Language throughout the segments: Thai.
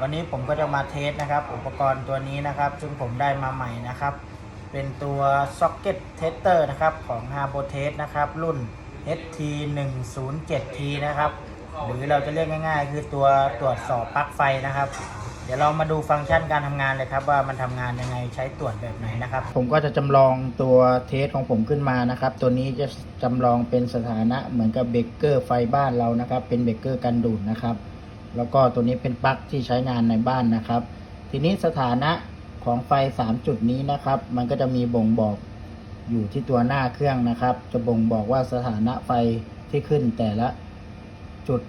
วันนี้ผมก็จะมาเทสนะครับ อุปกรณ์ตัวนี้นะครับ ซึ่งผมได้มาใหม่นะครับ เป็นตัว Socket Tester นะครับของ h a r b o t e s นะครับ รุ่น HT 1 0 7 T นะครับ หรือเราจะเรียกง่าย ๆ คือตัวตรวจสอบปลั๊กไฟนะครับ เดี๋ยวเรามาดูฟังก์ชันการทำงานเลยครับ ว่ามันทำงานยังไงใช้ตรวจแบบไหนนะครับ ผมก็จะจำลองตัวเทสของผมขึ้นมานะครับ ตัวนี้จะจำลองเป็นสถานะเหมือนกับเบรกเกอร์ไฟบ้านเรานะครับ เป็นเบรกเกอร์กันดูดนะครับ แล้วก็ตัวนี้เป็นปลั๊กที่ใช้งานในบ้านนะครับ ทีนี้สถานะของไฟ 3 จุดนี้นะครับ มันก็จะมีบ่งบอกอยู่ที่ตัวหน้าเครื่องนะครับ จะบ่งบอกว่าสถานะไฟที่ขึ้นแต่ละจุด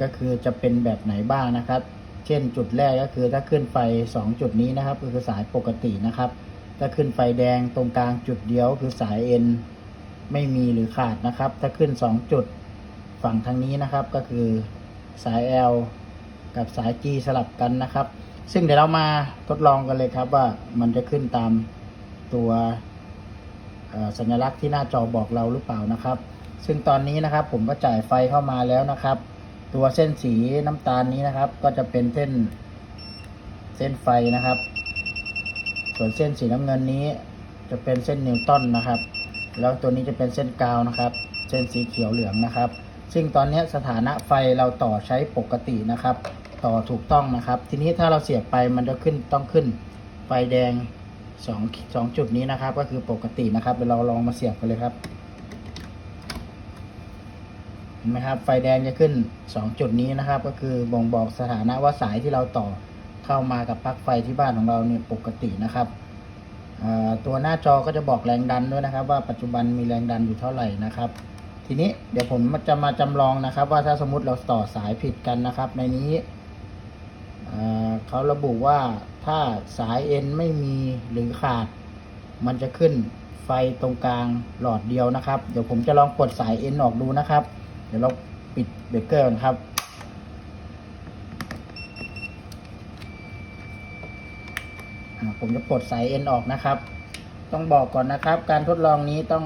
ก็คือจะเป็นแบบไหนบ้างนะครับ เช่นจุดแรกก็คือถ้าขึ้นไฟ 2 จุดนี้นะครับ ก็คือสายปกตินะครับ ถ้าขึ้นไฟแดงตรงกลางจุดเดียวคือสาย N ไม่มีหรือขาดนะครับ ถ้าขึ้น 2 จุดฝั่งทางนี้นะครับก็คือ สาย L กับสาย G สลับกันนะครับ ซึ่งเดี๋ยวเรามาทดลองกันเลยครับว่ามันจะขึ้นตามตัวสัญลักษณ์ที่หน้าจอบอกเราหรือเปล่านะครับ ซึ่งตอนนี้นะครับผมก็จ่ายไฟเข้ามาแล้วนะครับ ตัวเส้นสีน้ำตาลนี้นะครับ ก็จะเป็นเส้นเส้นไฟนะครับ ส่วนเส้นสีน้ำเงินนี้จะเป็นเส้นนิวตันนะครับ แล้วตัวนี้จะเป็นเส้นกาวนะครับ เส้นสีเขียวเหลืองนะครับ ซึ่งตอนนี้สถานะไฟเราต่อใช้ปกตินะครับ ต่อถูกต้องนะครับ ทีนี้ถ้าเราเสียบไปมันจะขึ้นต้องขึ้นไฟแดงสองสองจุดนี้นะครับ ก็คือปกตินะครับเราลองมาเสียบกันเลยครับเห็นไหมครับ ไฟแดงจะขึ้น 2 จุดนี้นะครับ ก็คือบ่งบอกสถานะว่าสายที่เราต่อเข้ามากับปลั๊กไฟที่บ้านของเราเนี่ยปกตินะครับตัวหน้าจอก็จะบอกแรงดันด้วยนะครับ ว่าปัจจุบันมีแรงดันอยู่เท่าไหร่นะครับ ทีนี้เดี๋ยวผมจะมาจำลองนะครับ ว่าถ้าสมมติเราต่อสายผิดกันนะครับ ในนี้เขาระบุว่าถ้าสาย N ไม่มีหรือขาด มันจะขึ้นไฟตรงกลางหลอดเดียวนะครับ เดี๋ยวผมจะลองปลดสาย N ออกดูนะครับ เดี๋ยวเราปิดเบรกเกอร์กันครับผมจะปลดสาย N ออกนะครับ ต้องบอกก่อนนะครับ การทดลองนี้ต้อง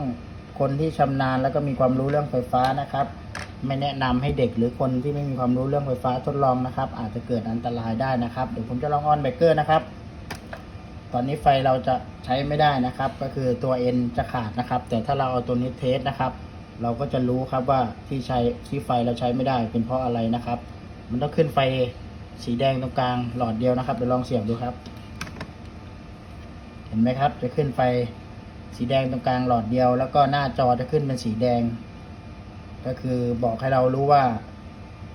คนที่ชำนาญแล้วก็มีความรู้เรื่องไฟฟ้านะครับ ไม่แนะนำให้เด็กหรือคนที่ไม่มีความรู้เรื่องไฟฟ้าทดลองนะครับ อาจจะเกิดอันตรายได้นะครับเดี๋ยวผมจะลองออนเบรกเกอร์นะครับ ตอนนี้ไฟเราจะใช้ไม่ได้นะครับ ก็คือตัว N จะขาดนะครับ แต่ถ้าเราเอาตัวนี้เทสนะครับ เราก็จะรู้ครับว่าที่ใช้ที่ไฟเราใช้ไม่ได้เป็นเพราะอะไรนะครับ มันต้องขึ้นไฟสีแดงตรงกลางหลอดเดียวนะครับเดี๋ยวลองเสียบดูครับ เห็นไหมครับ จะขึ้นไฟ สีแดงตรงกลางหลอดเดียว แล้วก็หน้าจอจะขึ้นเป็นสีแดง ก็คือบอกให้เรารู้ว่า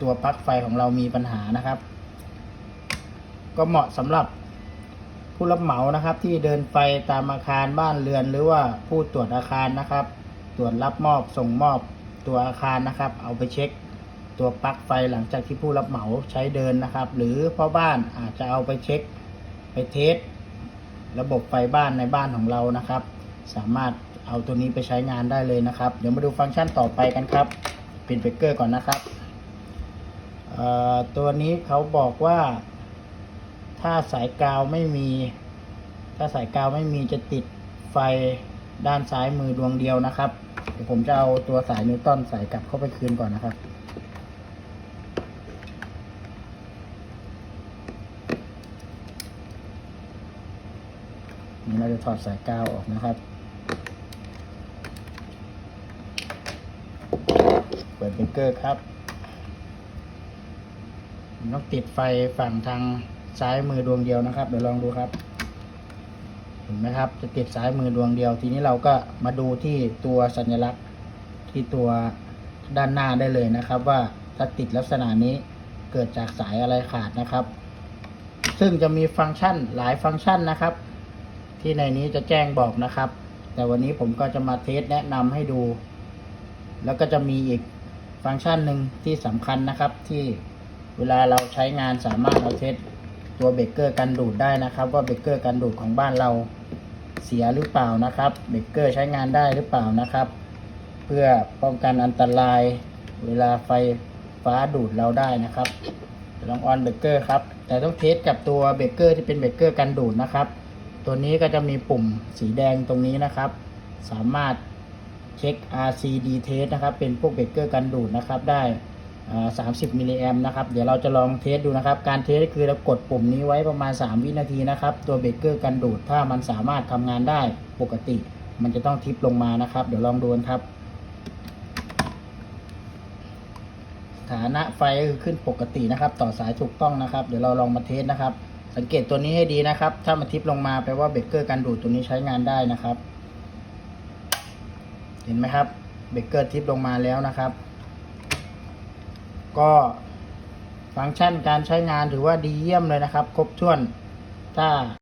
ตัวปลั๊กไฟของเรามีปัญหานะครับ ก็เหมาะสำหรับผู้รับเหมานะครับ ที่เดินไฟตามอาคารบ้านเรือน หรือว่าผู้ตรวจอาคารนะครับ ตรวจรับมอบส่งมอบตัวอาคารนะครับ เอาไปเช็คตัวปลั๊กไฟหลังจากที่ผู้รับเหมาใช้เดินนะครับ หรือพ่อบ้านอาจจะเอาไปเช็ค ไปเทสระบบไฟบ้านในบ้านของเรานะครับ สามารถเอาตัวนี้ไปใช้งานได้เลยนะครับ เดี๋ยวมาดูฟังก์ชันต่อไปกันครับปิดเบรกเกอร์ก่อนนะครับ ตัวนี้เขาบอกว่า ถ้าสายกาวไม่มี ถ้าสายกาวไม่มีจะติดไฟด้านซ้ายมือดวงเดียวนะครับ เดี๋ยวผมจะเอาตัวสายนิวตันใส่กลับเข้าไปคืนก่อนนะครับ นี่เราจะถอดสายกาวออกนะครับ เปิดเบรกเกอร์ครับต้องติดไฟฝั่งทางซ้ายมือดวงเดียวนะครับ เดี๋ยวลองดูครับ เห็นไหมครับ จะติดซ้ายมือดวงเดียว ทีนี้เราก็มาดูที่ตัวสัญลักษณ์ที่ตัวด้านหน้าได้เลยนะครับ ว่าถ้าติดลักษณะนี้เกิดจากสายอะไรขาดนะครับ ซึ่งจะมีฟังก์ชันหลายฟังก์ชันนะครับ ที่ในนี้จะแจ้งบอกนะครับ แต่วันนี้ผมก็จะมาเทสแนะนำให้ดู แล้วก็จะมีอีกฟังก์ชันหนึ่งที่สำคัญนะครับ ที่เวลาเราใช้งานสามารถเอาเทสตัวเบรกเกอร์กันดูดได้นะครับ ว่าเบรกเกอร์กันดูดของบ้านเราเสียหรือเปล่านะครับเบรกเกอร์ใช้งานได้หรือเปล่านะครับ เพื่อป้องกันอันตราย เวลาไฟฟ้าดูดเราได้นะครับลองออนเบรกเกอร์ครับแต่ต้องเทสกับตัวเบรกเกอร์ที่เป็นเบรกเกอร์กันดูดนะครับ ตัวนี้ก็จะมีปุ่มสีแดงตรงนี้นะครับ สามารถเช็ค RCD test นะครับ เป็นพวกเบรกเกอร์กันดูดนะครับ ได้30มิลลิแอมนะครับ เดี๋ยวเราจะลองเทสดูนะครับ การเทสคือเรากดปุ่มนี้ไว้ประมาณ 3 วินาทีนะครับ ตัวเบรกเกอร์กันดูด ถ้ามันสามารถทำงานได้ปกติ มันจะต้องทิปลงมานะครับ เดี๋ยวลองดูนครับสถานะไฟก็คือขึ้นปกตินะครับ ต่อสายถูกต้องนะครับ เดี๋ยวเราลองมาเทสนะครับ สังเกตตัวนี้ให้ดีนะครับ ถ้ามันทิปลงมาแปลว่าเบรกเกอร์การดูดตัวนี้ใช้งานได้นะครับ เห็นไหมครับ เบรกเกอร์ทิปลงมาแล้วนะครับ ก็ฟังก์ชันการใช้งานถือว่าดีเยี่ยมเลยนะครับ ครบถ้วน ถ้า